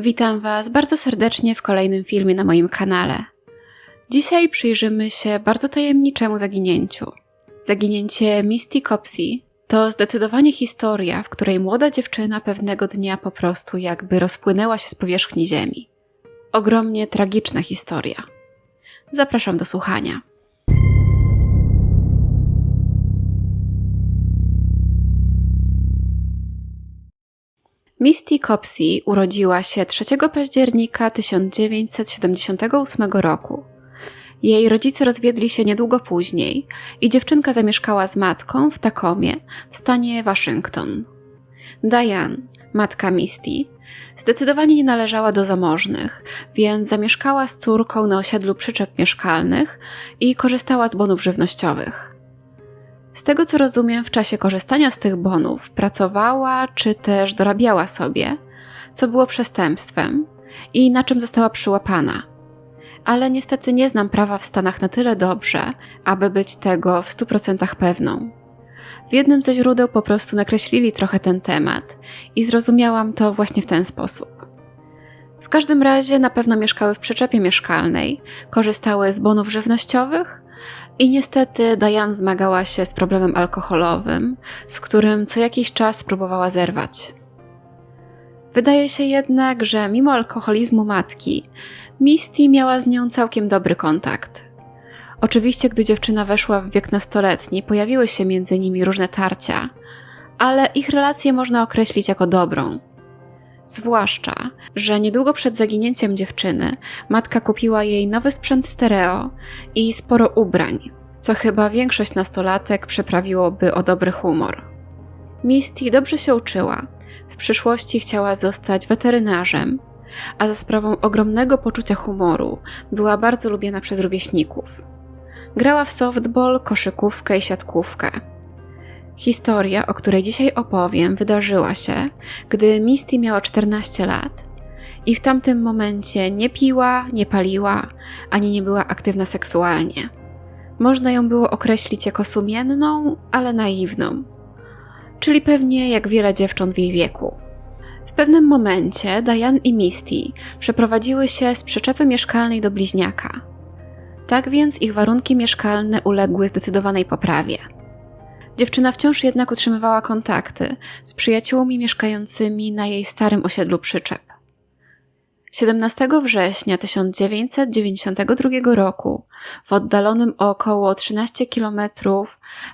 Witam Was bardzo serdecznie w kolejnym filmie na moim kanale. Dzisiaj przyjrzymy się bardzo tajemniczemu zaginięciu. Zaginięcie Misty Copsey to zdecydowanie historia, w której młoda dziewczyna pewnego dnia po prostu jakby rozpłynęła się z powierzchni ziemi. Ogromnie tragiczna historia. Zapraszam do słuchania. Misty Copsey urodziła się 3 października 1978 roku. Jej rodzice rozwiedli się niedługo później i dziewczynka zamieszkała z matką w Takomie w stanie Waszyngton. Diane, matka Misty, zdecydowanie nie należała do zamożnych, więc zamieszkała z córką na osiedlu przyczep mieszkalnych i korzystała z bonów żywnościowych. Z tego co rozumiem, w czasie korzystania z tych bonów pracowała czy też dorabiała sobie, co było przestępstwem i na czym została przyłapana. Ale niestety nie znam prawa w Stanach na tyle dobrze, aby być tego w 100% pewną. W jednym ze źródeł po prostu nakreślili trochę ten temat i zrozumiałam to właśnie w ten sposób. W każdym razie na pewno mieszkały w przyczepie mieszkalnej, korzystały z bonów żywnościowych i niestety Diane zmagała się z problemem alkoholowym, z którym co jakiś czas próbowała zerwać. Wydaje się jednak, że mimo alkoholizmu matki, Misty miała z nią całkiem dobry kontakt. Oczywiście, gdy dziewczyna weszła w wiek nastoletni, pojawiły się między nimi różne tarcia, ale ich relację można określić jako dobrą. Zwłaszcza, że niedługo przed zaginięciem dziewczyny matka kupiła jej nowy sprzęt stereo i sporo ubrań, co chyba większość nastolatek przyprawiłoby o dobry humor. Misty dobrze się uczyła. W przyszłości chciała zostać weterynarzem, a za sprawą ogromnego poczucia humoru była bardzo lubiana przez rówieśników. Grała w softball, koszykówkę i siatkówkę. Historia, o której dzisiaj opowiem, wydarzyła się, gdy Misty miała 14 lat i w tamtym momencie nie piła, nie paliła, ani nie była aktywna seksualnie. Można ją było określić jako sumienną, ale naiwną. Czyli pewnie jak wiele dziewcząt w jej wieku. W pewnym momencie Diane i Misty przeprowadziły się z przyczepy mieszkalnej do bliźniaka. Tak więc ich warunki mieszkalne uległy zdecydowanej poprawie. Dziewczyna wciąż jednak utrzymywała kontakty z przyjaciółmi mieszkającymi na jej starym osiedlu przyczep. 17 września 1992 roku w oddalonym około 13 km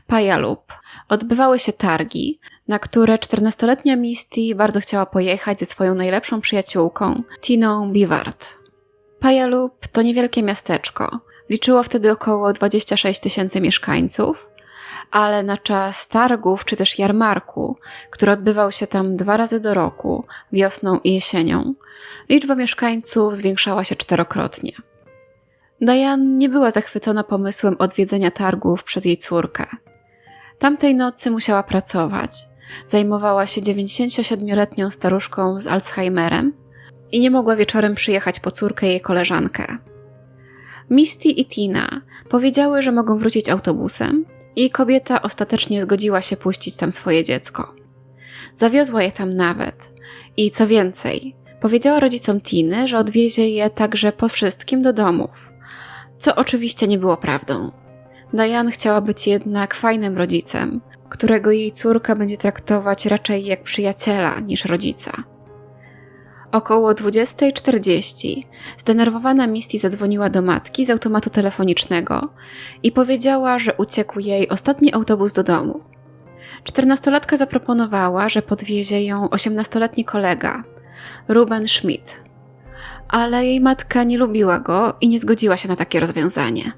Pajalup odbywały się targi, na które 14-letnia Misty bardzo chciała pojechać ze swoją najlepszą przyjaciółką, Tiną Bivard. Pajalup to niewielkie miasteczko. Liczyło wtedy około 26 tysięcy mieszkańców, ale na czas targów czy też jarmarku, który odbywał się tam dwa razy do roku, wiosną i jesienią, liczba mieszkańców zwiększała się czterokrotnie. Diane nie była zachwycona pomysłem odwiedzenia targów przez jej córkę. Tamtej nocy musiała pracować. Zajmowała się 97-letnią staruszką z Alzheimerem i nie mogła wieczorem przyjechać po córkę i jej koleżankę. Misty i Tina powiedziały, że mogą wrócić autobusem, i kobieta ostatecznie zgodziła się puścić tam swoje dziecko. Zawiozła je tam nawet i co więcej, powiedziała rodzicom Tiny, że odwiezie je także po wszystkim do domów, co oczywiście nie było prawdą. Diane chciała być jednak fajnym rodzicem, którego jej córka będzie traktować raczej jak przyjaciela niż rodzica. Około 20.40 zdenerwowana Misty zadzwoniła do matki z automatu telefonicznego i powiedziała, że uciekł jej ostatni autobus do domu. Czternastolatka zaproponowała, że podwiezie ją osiemnastoletni kolega, Ruben Schmidt. Ale jej matka nie lubiła go i nie zgodziła się na takie rozwiązanie.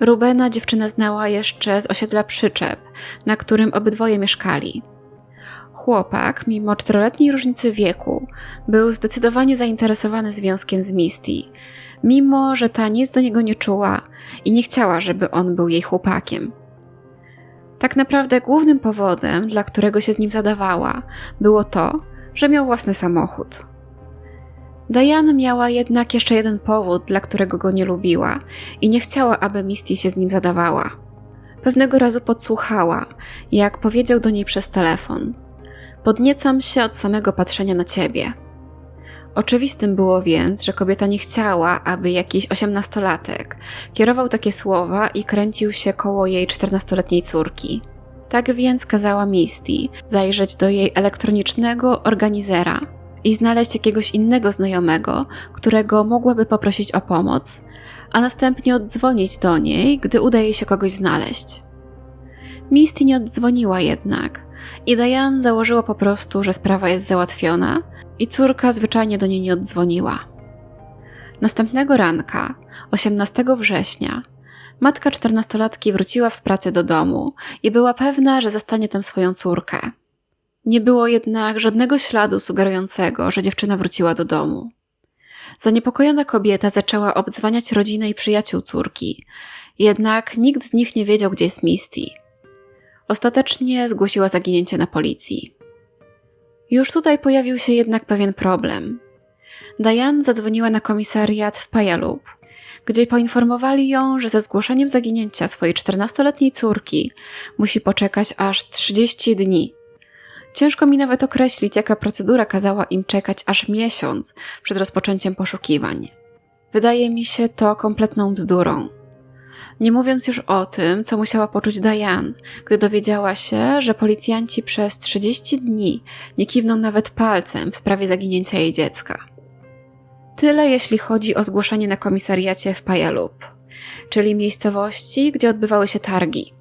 Rubena dziewczyna znała jeszcze z osiedla przyczep, na którym obydwoje mieszkali – Chłopak, mimo czteroletniej różnicy wieku, był zdecydowanie zainteresowany związkiem z Misty, mimo że ta nic do niego nie czuła i nie chciała, żeby on był jej chłopakiem. Tak naprawdę głównym powodem, dla którego się z nim zadawała, było to, że miał własny samochód. Diane miała jednak jeszcze jeden powód, dla którego go nie lubiła i nie chciała, aby Misty się z nim zadawała. Pewnego razu podsłuchała, jak powiedział do niej przez telefon – Podniecam się od samego patrzenia na ciebie. Oczywistym było więc, że kobieta nie chciała, aby jakiś osiemnastolatek kierował takie słowa i kręcił się koło jej czternastoletniej córki. Tak więc kazała Misty zajrzeć do jej elektronicznego organizera i znaleźć jakiegoś innego znajomego, którego mogłaby poprosić o pomoc, a następnie oddzwonić do niej, gdy uda jej się kogoś znaleźć. Misty nie oddzwoniła jednak i Diane założyła po prostu, że sprawa jest załatwiona i córka zwyczajnie do niej nie oddzwoniła. Następnego ranka, 18 września, matka czternastolatki wróciła z pracy do domu i była pewna, że zastanie tam swoją córkę. Nie było jednak żadnego śladu sugerującego, że dziewczyna wróciła do domu. Zaniepokojona kobieta zaczęła obdzwaniać rodzinę i przyjaciół córki, jednak nikt z nich nie wiedział, gdzie jest Misty. Ostatecznie zgłosiła zaginięcie na policji. Już tutaj pojawił się jednak pewien problem. Diane zadzwoniła na komisariat w Pajalup, gdzie poinformowali ją, że ze zgłoszeniem zaginięcia swojej 14-letniej córki musi poczekać aż 30 dni. Ciężko mi nawet określić, jaka procedura kazała im czekać aż miesiąc przed rozpoczęciem poszukiwań. Wydaje mi się to kompletną bzdurą. Nie mówiąc już o tym, co musiała poczuć Diane, gdy dowiedziała się, że policjanci przez 30 dni nie kiwną nawet palcem w sprawie zaginięcia jej dziecka. Tyle jeśli chodzi o zgłoszenie na komisariacie w Pajalup, czyli miejscowości, gdzie odbywały się targi.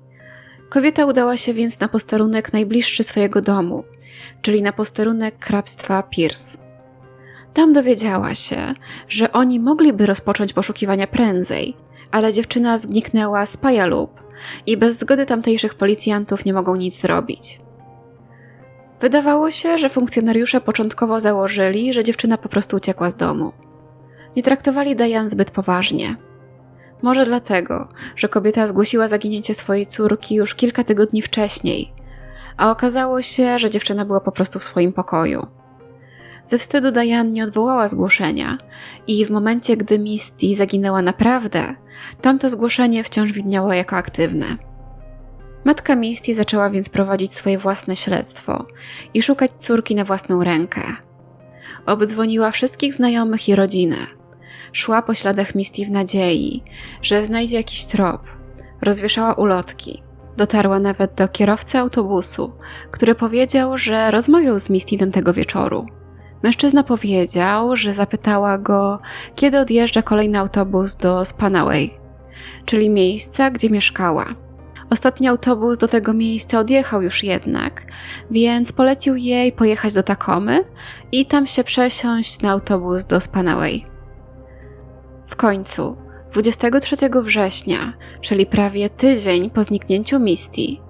Kobieta udała się więc na posterunek najbliższy swojego domu, czyli na posterunek hrabstwa Pierce. Tam dowiedziała się, że oni mogliby rozpocząć poszukiwania prędzej, ale dziewczyna zniknęła z Pajalup i bez zgody tamtejszych policjantów nie mogą nic zrobić. Wydawało się, że funkcjonariusze początkowo założyli, że dziewczyna po prostu uciekła z domu. Nie traktowali Diane zbyt poważnie. Może dlatego, że kobieta zgłosiła zaginięcie swojej córki już kilka tygodni wcześniej, a okazało się, że dziewczyna była po prostu w swoim pokoju. Ze wstydu Diane nie odwołała zgłoszenia i w momencie, gdy Misty zaginęła naprawdę, tamto zgłoszenie wciąż widniało jako aktywne. Matka Misty zaczęła więc prowadzić swoje własne śledztwo i szukać córki na własną rękę. Obdzwoniła wszystkich znajomych i rodzinę. Szła po śladach Misty w nadziei, że znajdzie jakiś trop. Rozwieszała ulotki. Dotarła nawet do kierowcy autobusu, który powiedział, że rozmawiał z Misty tego wieczoru. Mężczyzna powiedział, że zapytała go, kiedy odjeżdża kolejny autobus do Spanaway, czyli miejsca, gdzie mieszkała. Ostatni autobus do tego miejsca odjechał już jednak, więc polecił jej pojechać do Takomy i tam się przesiąść na autobus do Spanaway. W końcu, 23 września, czyli prawie tydzień po zniknięciu Misty,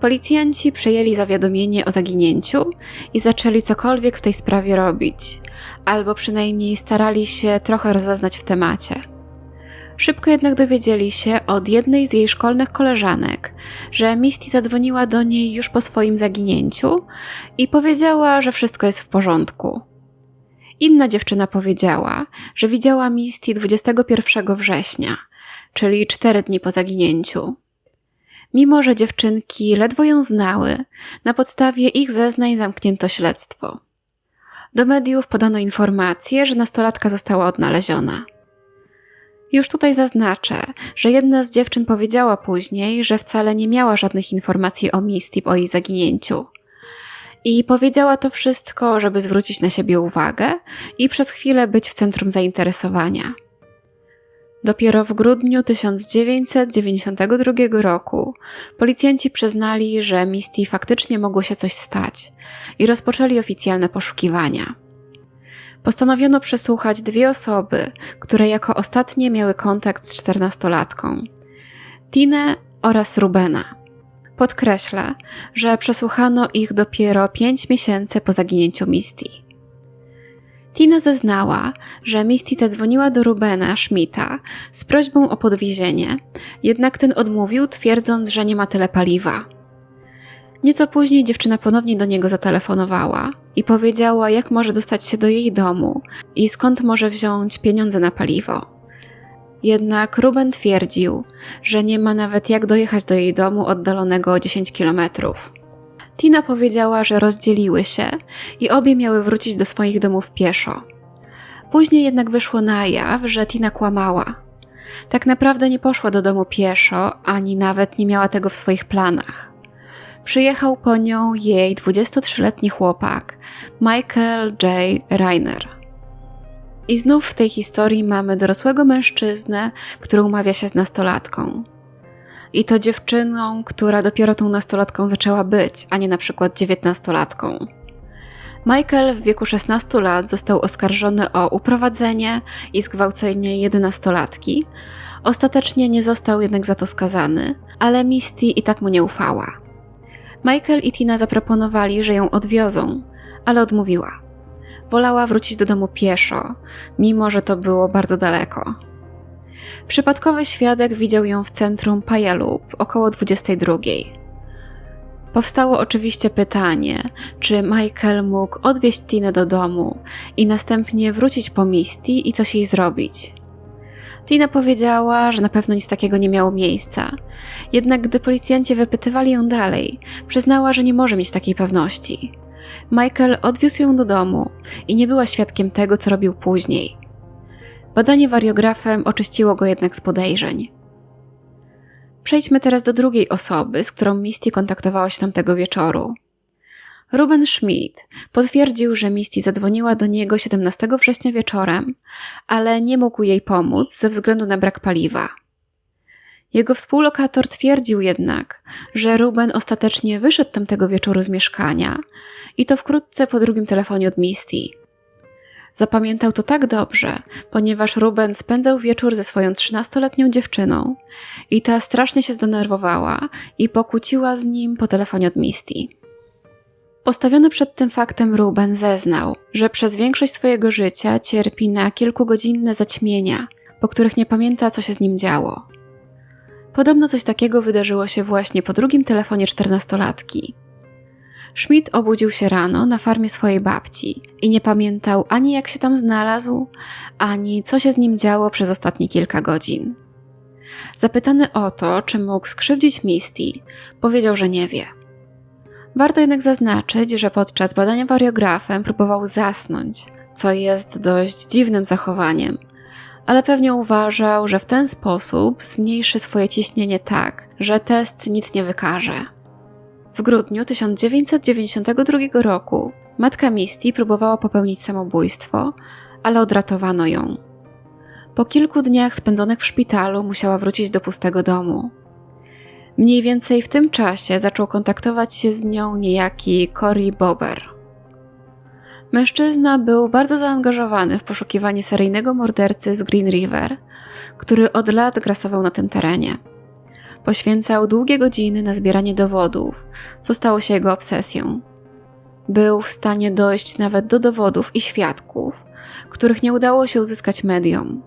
Policjanci przejęli zawiadomienie o zaginięciu i zaczęli cokolwiek w tej sprawie robić, albo przynajmniej starali się trochę rozeznać w temacie. Szybko jednak dowiedzieli się od jednej z jej szkolnych koleżanek, że Misty zadzwoniła do niej już po swoim zaginięciu i powiedziała, że wszystko jest w porządku. Inna dziewczyna powiedziała, że widziała Misty 21 września, czyli cztery dni po zaginięciu. Mimo, że dziewczynki ledwo ją znały, na podstawie ich zeznań zamknięto śledztwo. Do mediów podano informację, że nastolatka została odnaleziona. Już tutaj zaznaczę, że jedna z dziewczyn powiedziała później, że wcale nie miała żadnych informacji o Misty o jej zaginięciu. I powiedziała to wszystko, żeby zwrócić na siebie uwagę i przez chwilę być w centrum zainteresowania. Dopiero w grudniu 1992 roku policjanci przyznali, że Misty faktycznie mogło się coś stać i rozpoczęli oficjalne poszukiwania. Postanowiono przesłuchać dwie osoby, które jako ostatnie miały kontakt z czternastolatką: Tinę oraz Rubena. Podkreślę, że przesłuchano ich dopiero pięć miesięcy po zaginięciu Misty. Tina zeznała, że Misty zadzwoniła do Rubena Schmidta z prośbą o podwiezienie, jednak ten odmówił, twierdząc, że nie ma tyle paliwa. Nieco później dziewczyna ponownie do niego zatelefonowała i powiedziała, jak może dostać się do jej domu i skąd może wziąć pieniądze na paliwo. Jednak Ruben twierdził, że nie ma nawet jak dojechać do jej domu oddalonego o 10 kilometrów. Tina powiedziała, że rozdzieliły się i obie miały wrócić do swoich domów pieszo. Później jednak wyszło na jaw, że Tina kłamała. Tak naprawdę nie poszła do domu pieszo, ani nawet nie miała tego w swoich planach. Przyjechał po nią jej 23-letni chłopak, Michael J. Reiner. I znów w tej historii mamy dorosłego mężczyznę, który umawia się z nastolatką. I to dziewczyną, która dopiero tą nastolatką zaczęła być, a nie na przykład dziewiętnastolatką. Michael w wieku 16 lat został oskarżony o uprowadzenie i zgwałcenie jedenastolatki. Ostatecznie nie został jednak za to skazany, ale Misty i tak mu nie ufała. Michael i Tina zaproponowali, że ją odwiozą, ale odmówiła. Wolała wrócić do domu pieszo, mimo że to było bardzo daleko. Przypadkowy świadek widział ją w centrum Pajalup około 22. Powstało oczywiście pytanie, czy Michael mógł odwieźć Tinę do domu i następnie wrócić po Misty i coś jej zrobić. Tina powiedziała, że na pewno nic takiego nie miało miejsca. Jednak gdy policjanci wypytywali ją dalej, przyznała, że nie może mieć takiej pewności. Michael odwiózł ją do domu i nie była świadkiem tego, co robił później. Badanie wariografem oczyściło go jednak z podejrzeń. Przejdźmy teraz do drugiej osoby, z którą Misty kontaktowała się tamtego wieczoru. Ruben Schmidt potwierdził, że Misty zadzwoniła do niego 17 września wieczorem, ale nie mógł jej pomóc ze względu na brak paliwa. Jego współlokator twierdził jednak, że Ruben ostatecznie wyszedł tamtego wieczoru z mieszkania i to wkrótce po drugim telefonie od Misty. Zapamiętał to tak dobrze, ponieważ Ruben spędzał wieczór ze swoją trzynastoletnią dziewczyną i ta strasznie się zdenerwowała i pokłóciła z nim po telefonie od Misty. Postawiony przed tym faktem Ruben zeznał, że przez większość swojego życia cierpi na kilkugodzinne zaćmienia, po których nie pamięta, co się z nim działo. Podobno coś takiego wydarzyło się właśnie po drugim telefonie czternastolatki. Schmidt obudził się rano na farmie swojej babci i nie pamiętał ani jak się tam znalazł, ani co się z nim działo przez ostatnie kilka godzin. Zapytany o to, czy mógł skrzywdzić Misty, powiedział, że nie wie. Warto jednak zaznaczyć, że podczas badania wariografem próbował zasnąć, co jest dość dziwnym zachowaniem, ale pewnie uważał, że w ten sposób zmniejszy swoje ciśnienie tak, że test nic nie wykaże. W grudniu 1992 roku matka Misty próbowała popełnić samobójstwo, ale odratowano ją. Po kilku dniach spędzonych w szpitalu musiała wrócić do pustego domu. Mniej więcej w tym czasie zaczął kontaktować się z nią niejaki Cory Bober. Mężczyzna był bardzo zaangażowany w poszukiwanie seryjnego mordercy z Green River, który od lat grasował na tym terenie. Poświęcał długie godziny na zbieranie dowodów, co stało się jego obsesją. Był w stanie dojść nawet do dowodów i świadków, których nie udało się uzyskać mediom.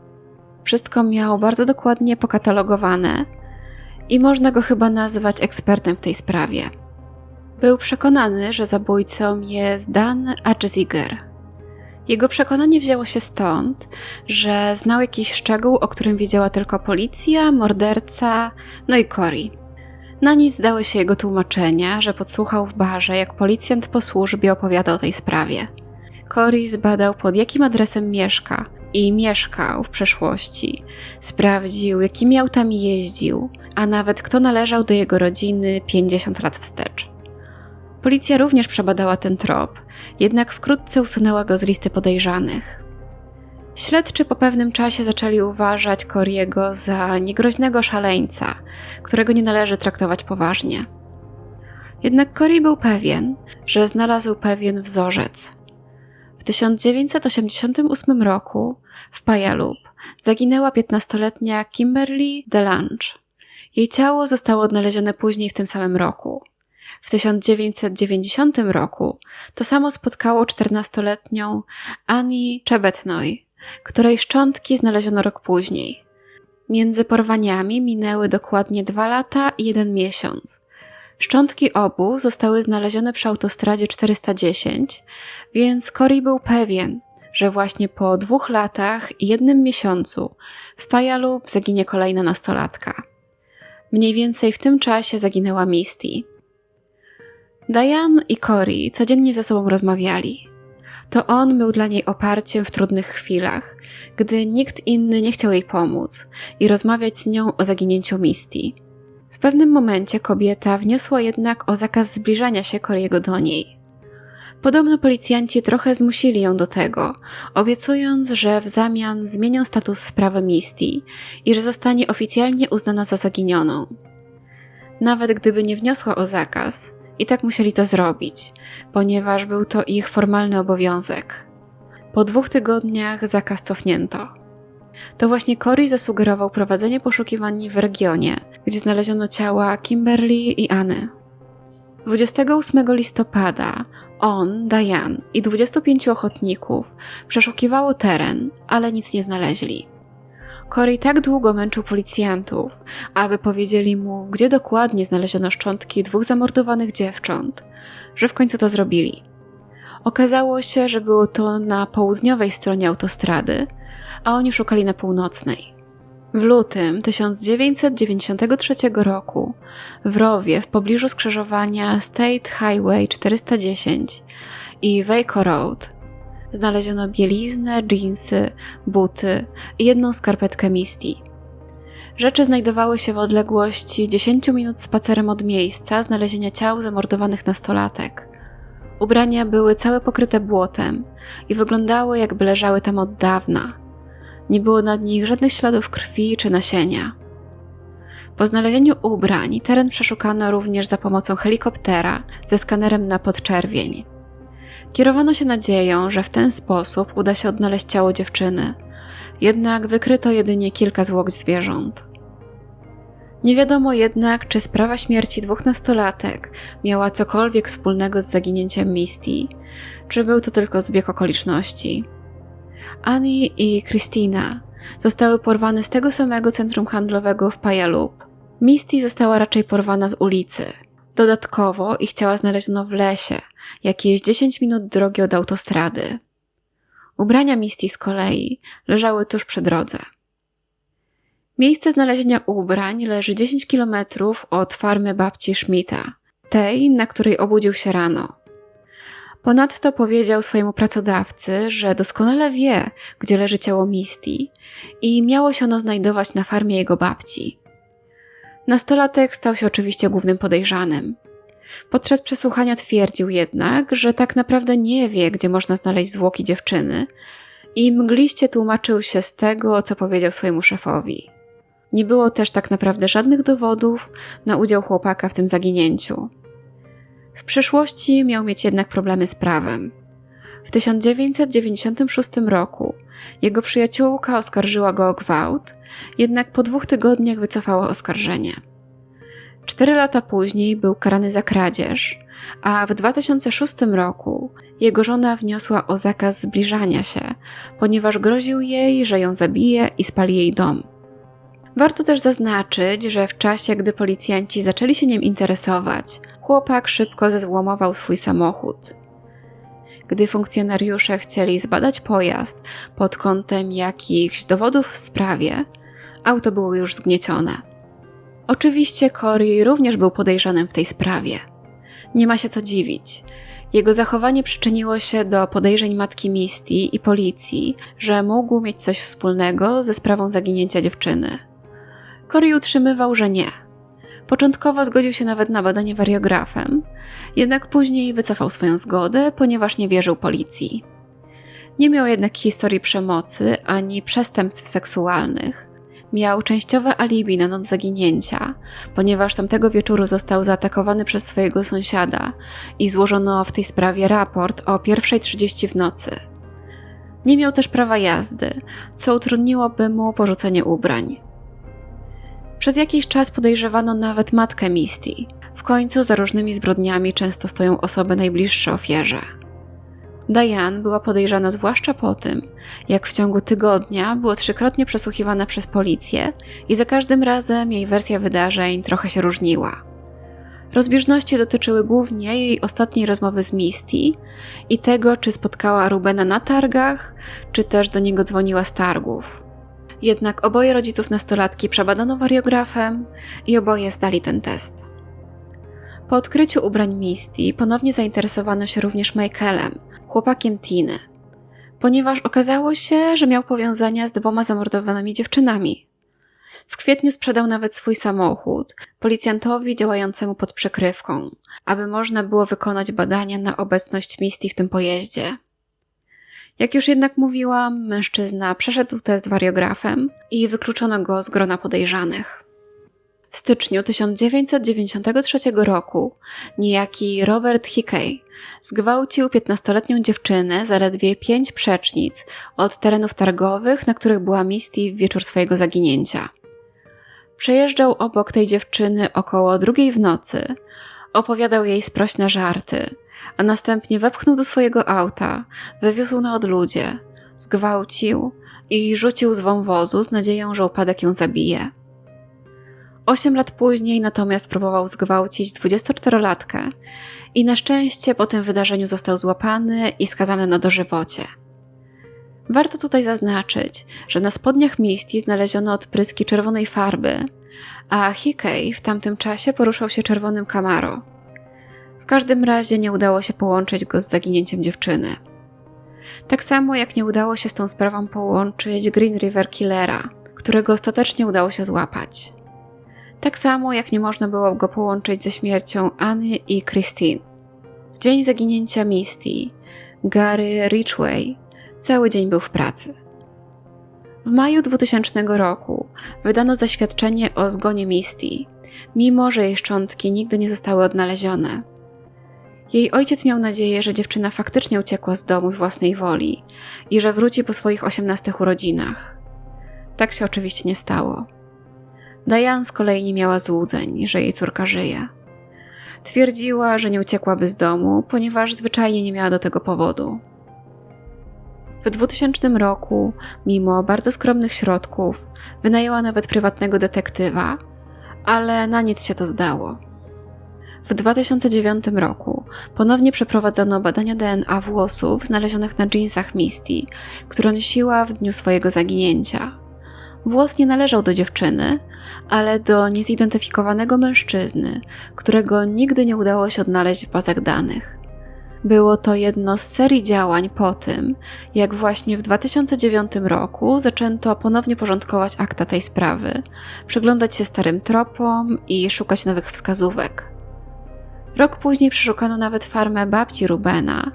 Wszystko miał bardzo dokładnie pokatalogowane i można go chyba nazwać ekspertem w tej sprawie. Był przekonany, że zabójcą jest Dan Achiziger, jego przekonanie wzięło się stąd, że znał jakiś szczegół, o którym wiedziała tylko policja, morderca, no i Cory. Na nic zdały się jego tłumaczenia, że podsłuchał w barze, jak policjant po służbie opowiada o tej sprawie. Cory zbadał, pod jakim adresem mieszka i mieszkał w przeszłości. Sprawdził, jakimi autami jeździł, a nawet kto należał do jego rodziny 50 lat wstecz. Policja również przebadała ten trop, jednak wkrótce usunęła go z listy podejrzanych. Śledczy po pewnym czasie zaczęli uważać Coriego za niegroźnego szaleńca, którego nie należy traktować poważnie. Jednak Cory był pewien, że znalazł pewien wzorzec. W 1988 roku w Pajalup zaginęła 15-letnia Kimberly DeLange. Jej ciało zostało odnalezione później w tym samym roku. W 1990 roku to samo spotkało 14-letnią Annie Czebetnoj, której szczątki znaleziono rok później. Między porwaniami minęły dokładnie dwa lata i jeden miesiąc. Szczątki obu zostały znalezione przy autostradzie 410, więc Cory był pewien, że właśnie po dwóch latach i jednym miesiącu w Pajalu zaginie kolejna nastolatka. Mniej więcej w tym czasie zaginęła Misty. Diane i Cory codziennie ze sobą rozmawiali. To on był dla niej oparciem w trudnych chwilach, gdy nikt inny nie chciał jej pomóc i rozmawiać z nią o zaginięciu Misty. W pewnym momencie kobieta wniosła jednak o zakaz zbliżania się Koriego do niej. Podobno policjanci trochę zmusili ją do tego, obiecując, że w zamian zmienią status sprawy Misty i że zostanie oficjalnie uznana za zaginioną. Nawet gdyby nie wniosła o zakaz, i tak musieli to zrobić, ponieważ był to ich formalny obowiązek. Po dwóch tygodniach zakaz cofnięto. To właśnie Cory zasugerował prowadzenie poszukiwań w regionie, gdzie znaleziono ciała Kimberly i Anny. 28 listopada on, Diane i 25 ochotników przeszukiwało teren, ale nic nie znaleźli. Corey tak długo męczył policjantów, aby powiedzieli mu, gdzie dokładnie znaleziono szczątki dwóch zamordowanych dziewcząt, że w końcu to zrobili. Okazało się, że było to na południowej stronie autostrady, a oni szukali na północnej. W lutym 1993 roku w Rowie w pobliżu skrzyżowania State Highway 410 i Waco Road znaleziono bieliznę, dżinsy, buty i jedną skarpetkę Misty. Rzeczy znajdowały się w odległości 10 minut spacerem od miejsca znalezienia ciał zamordowanych nastolatek. Ubrania były całe pokryte błotem i wyglądały jakby leżały tam od dawna. Nie było nad nich żadnych śladów krwi czy nasienia. Po znalezieniu ubrań teren przeszukano również za pomocą helikoptera ze skanerem na podczerwień. Kierowano się nadzieją, że w ten sposób uda się odnaleźć ciało dziewczyny, jednak wykryto jedynie kilka zwłok zwierząt. Nie wiadomo jednak, czy sprawa śmierci dwóch nastolatek miała cokolwiek wspólnego z zaginięciem Misty, czy był to tylko zbieg okoliczności. Annie i Christina zostały porwane z tego samego centrum handlowego w Pajalup. Misty została raczej porwana z ulicy, Dodatkowo ich ciała znaleziono w lesie, jakieś 10 minut drogi od autostrady. Ubrania Misty z kolei leżały tuż przy drodze. Miejsce znalezienia ubrań leży 10 kilometrów od farmy babci Schmidta, tej, na której obudził się rano. Ponadto powiedział swojemu pracodawcy, że doskonale wie, gdzie leży ciało Misty i miało się ono znajdować na farmie jego babci. Nastolatek stał się oczywiście głównym podejrzanym. Podczas przesłuchania twierdził jednak, że tak naprawdę nie wie, gdzie można znaleźć zwłoki dziewczyny i mgliście tłumaczył się z tego, co powiedział swojemu szefowi. Nie było też tak naprawdę żadnych dowodów na udział chłopaka w tym zaginięciu. W przyszłości miał mieć jednak problemy z prawem. W 1996 roku jego przyjaciółka oskarżyła go o gwałt, jednak po dwóch tygodniach wycofała oskarżenie. Cztery lata później był karany za kradzież, a w 2006 roku jego żona wniosła o zakaz zbliżania się, ponieważ groził jej, że ją zabije i spali jej dom. Warto też zaznaczyć, że w czasie, gdy policjanci zaczęli się nim interesować, chłopak szybko zezłomował swój samochód gdy funkcjonariusze chcieli zbadać pojazd pod kątem jakichś dowodów w sprawie, auto było już zgniecione. Oczywiście Cory również był podejrzanym w tej sprawie. Nie ma się co dziwić. Jego zachowanie przyczyniło się do podejrzeń matki Misty i policji, że mógł mieć coś wspólnego ze sprawą zaginięcia dziewczyny. Cory utrzymywał, że nie – Początkowo zgodził się nawet na badanie wariografem, jednak później wycofał swoją zgodę, ponieważ nie wierzył policji. Nie miał jednak historii przemocy ani przestępstw seksualnych. Miał częściowe alibi na noc zaginięcia, ponieważ tamtego wieczoru został zaatakowany przez swojego sąsiada i złożono w tej sprawie raport o 1.30 w nocy. Nie miał też prawa jazdy, co utrudniłoby mu porzucenie ubrań. Przez jakiś czas podejrzewano nawet matkę Misty. W końcu za różnymi zbrodniami często stoją osoby najbliższe ofierze. Diane była podejrzana zwłaszcza po tym, jak w ciągu tygodnia było trzykrotnie przesłuchiwana przez policję i za każdym razem jej wersja wydarzeń trochę się różniła. Rozbieżności dotyczyły głównie jej ostatniej rozmowy z Misty i tego, czy spotkała Rubena na targach, czy też do niego dzwoniła z targów. Jednak oboje rodziców nastolatki przebadano wariografem i oboje zdali ten test. Po odkryciu ubrań Misty ponownie zainteresowano się również Michaelem, chłopakiem Tiny, ponieważ okazało się, że miał powiązania z dwoma zamordowanymi dziewczynami. W kwietniu sprzedał nawet swój samochód policjantowi działającemu pod przykrywką, aby można było wykonać badania na obecność Misty w tym pojeździe. Jak już jednak mówiłam, mężczyzna przeszedł test wariografem i wykluczono go z grona podejrzanych. W styczniu 1993 roku niejaki Robert Hickey zgwałcił 15-letnią dziewczynę zaledwie pięć przecznic od terenów targowych, na których była Misty w wieczór swojego zaginięcia. Przejeżdżał obok tej dziewczyny około drugiej w nocy, opowiadał jej sprośne żarty, a następnie wepchnął do swojego auta, wywiózł na odludzie, zgwałcił i rzucił z wąwozu z nadzieją, że upadek ją zabije. Osiem lat później natomiast próbował zgwałcić 24-latkę i na szczęście po tym wydarzeniu został złapany i skazany na dożywocie. Warto tutaj zaznaczyć, że na spodniach Misty znaleziono odpryski czerwonej farby, a Hickey w tamtym czasie poruszał się czerwonym Camaro. W każdym razie nie udało się połączyć go z zaginięciem dziewczyny. Tak samo jak nie udało się z tą sprawą połączyć Green River Killera, którego ostatecznie udało się złapać. Tak samo jak nie można było go połączyć ze śmiercią Anny i Christine. W dzień zaginięcia Misty, Gary Ridgway cały dzień był w pracy. W maju 2000 roku wydano zaświadczenie o zgonie Misty, mimo że jej szczątki nigdy nie zostały odnalezione. Jej ojciec miał nadzieję, że dziewczyna faktycznie uciekła z domu z własnej woli i że wróci po swoich 18 urodzinach. Tak się oczywiście nie stało. Diane z kolei nie miała złudzeń, że jej córka żyje. Twierdziła, że nie uciekłaby z domu, ponieważ zwyczajnie nie miała do tego powodu. W 2000 roku, mimo bardzo skromnych środków, wynajęła nawet prywatnego detektywa, ale na nic się to zdało. W 2009 roku ponownie przeprowadzono badania DNA włosów znalezionych na jeansach Misty, które nosiła w dniu swojego zaginięcia. Włos nie należał do dziewczyny, ale do niezidentyfikowanego mężczyzny, którego nigdy nie udało się odnaleźć w bazach danych. Było to jedno z serii działań po tym, jak właśnie w 2009 roku zaczęto ponownie porządkować akta tej sprawy, przyglądać się starym tropom i szukać nowych wskazówek. Rok później przeszukano nawet farmę babci Rubena,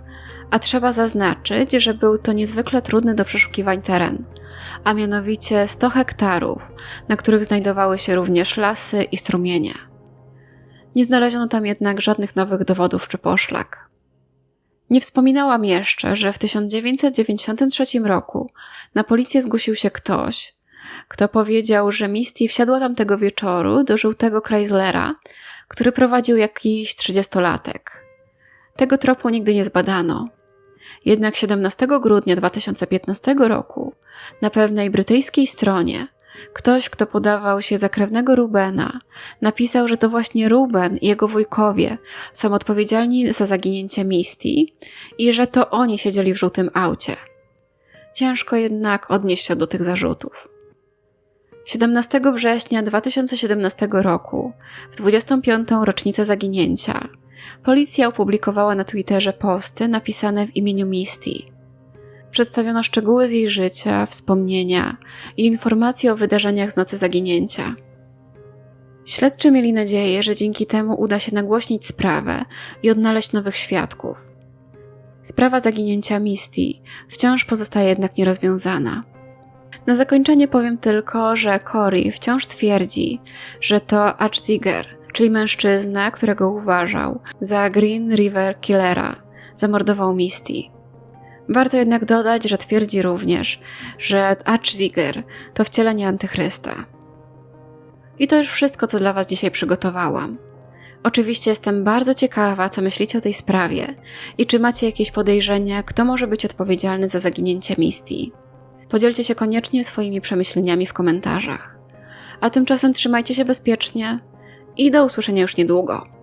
a trzeba zaznaczyć, że był to niezwykle trudny do przeszukiwań teren, a mianowicie 100 hektarów, na których znajdowały się również lasy i strumienie. Nie znaleziono tam jednak żadnych nowych dowodów czy poszlak. Nie wspominałam jeszcze, że w 1993 roku na policję zgłosił się ktoś, kto powiedział, że Misty wsiadła tamtego wieczoru do żółtego Chryslera, który prowadził jakiś trzydziestolatek. Tego tropu nigdy nie zbadano. Jednak 17 grudnia 2015 roku na pewnej brytyjskiej stronie ktoś, kto podawał się za krewnego Rubena, napisał, że to właśnie Ruben i jego wujkowie są odpowiedzialni za zaginięcie Misty i że to oni siedzieli w żółtym aucie. Ciężko jednak odnieść się do tych zarzutów. 17 września 2017 roku, w 25. rocznicę zaginięcia, policja opublikowała na Twitterze posty napisane w imieniu Misty. Przedstawiono szczegóły z jej życia, wspomnienia i informacje o wydarzeniach z nocy zaginięcia. Śledczy mieli nadzieję, że dzięki temu uda się nagłośnić sprawę i odnaleźć nowych świadków. Sprawa zaginięcia Misty wciąż pozostaje jednak nierozwiązana. Na zakończenie powiem tylko, że Cory wciąż twierdzi, że to Achziger, czyli mężczyzna, którego uważał za Green River Killera, zamordował Misty. Warto jednak dodać, że twierdzi również, że Achziger to wcielenie antychrysta. I to już wszystko, co dla Was dzisiaj przygotowałam. Oczywiście jestem bardzo ciekawa, co myślicie o tej sprawie i czy macie jakieś podejrzenia, kto może być odpowiedzialny za zaginięcie Misty. Podzielcie się koniecznie swoimi przemyśleniami w komentarzach. A tymczasem trzymajcie się bezpiecznie i do usłyszenia już niedługo.